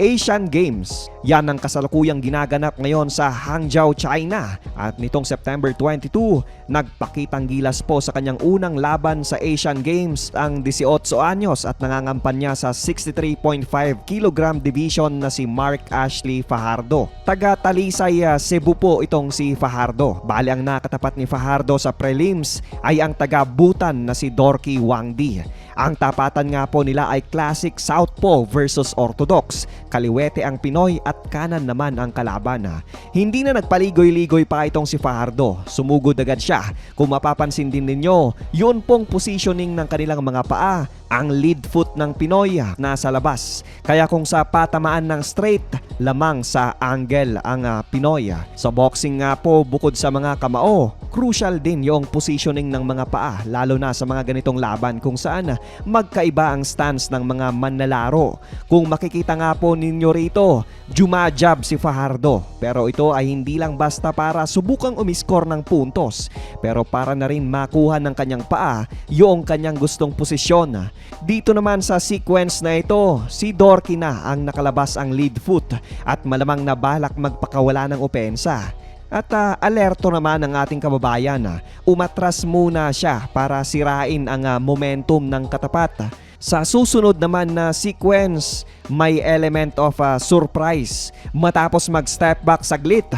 Asian Games. Yan ang kasalukuyang ginaganap ngayon sa Hangzhou, China. At nitong September 22, nagpakitang gilas po sa kanyang unang laban sa Asian Games ang 18 anyos at nangangampanya sa 63.5 kg division na si Mark Ashley Fajardo. Taga Talisay, ah, Cebu po itong si Fajardo. Bali ang nakatapat ni Fajardo sa prelims ay ang taga Butan na si Dorky Wangdi. Ang tapatan nga po nila ay classic Southpaw versus Orthodox. Kaliwete ang Pinoy at kanan naman ang kalaban. Hindi na nagpaligoy-ligoy pa itong si Fajardo. Sumugod agad siya. Kung mapapansin din ninyo, yun pong positioning ng kanilang mga paa. Ang lead foot ng Pinoy ah, nasa labas. Kaya kung sa patamaan ng straight, lamang sa angle ang ah, Pinoy. Sa boxing nga po, bukod sa mga kamao, crucial din yung positioning ng mga paa lalo na sa mga ganitong laban kung saan magkaiba ang stance ng mga manlalaro. Kung makikita nga po ninyo rito, jumajab si Fajardo. Pero ito ay hindi lang basta para subukang umiskor ng puntos, pero para na rin makuha ng kanyang paa yung kanyang gustong posisyon. Dito naman sa sequence na ito, si Dorky na ang nakalabas ang lead foot at malamang na balak magpakawala ng opensa. At ah, alerto naman ang ating kababayan. ah. umatras muna siya para sirain ang ah, momentum ng katapat. Sa susunod naman na sequence, may element of ah, surprise. Matapos mag-step back saglit,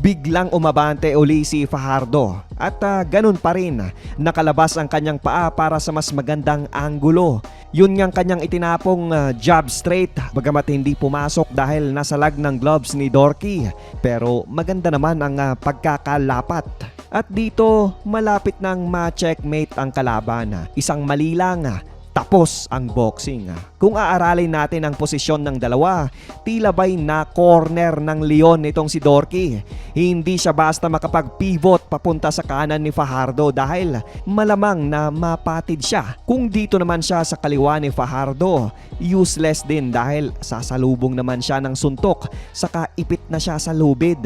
biglang umabante uli si Fajardo. At ah, ganun pa rin, nakalabas ang kanyang paa para sa mas magandang anggulo. Yun ngang kanyang itinapong ah, jab straight bagamat hindi pumasok dahil nasa lag ng gloves ni Dorky. Pero maganda naman ang ah, pagkakalapat. At dito, malapit nang ma-checkmate ang kalaban. Isang mali lang, tapos ang boxing. Kung aaralin natin ang posisyon ng dalawa, tila ba'y na corner ng leon itong si Dorky. Hindi siya basta makapag-pivot papunta sa kanan ni Fajardo dahil malamang na mapatid siya. Kung dito naman siya sa kaliwa ni Fajardo, useless din dahil sasalubong naman siya ng suntok saka ipit na siya sa lubid.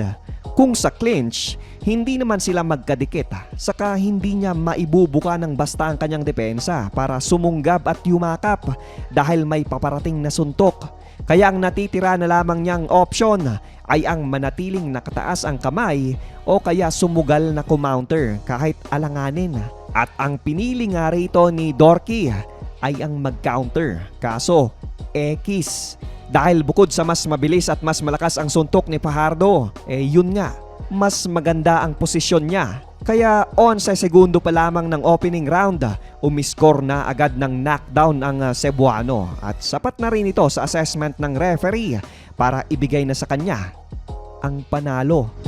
Kung sa clinch, hindi naman sila magkadikit saka hindi niya maibubuka ng basta ang kanyang depensa para sumunggab at yumakap dahil may paparating na suntok. Kaya ang natitira na lamang niyang option ay ang manatiling nakataas ang kamay o kaya sumugal na kumounter kahit alanganin. At ang pinili nga rito ni Dorky ay ang mag-counter. Kaso, X. Dahil bukod sa mas mabilis at mas malakas ang suntok ni Fajardo, eh yun nga, mas maganda ang posisyon niya. Kaya 11 segundo pa lamang ng opening round, umiskor na agad ng knockdown ang ah, Cebuano at sapat na rin ito sa assessment ng referee para ibigay na sa kanya ang panalo.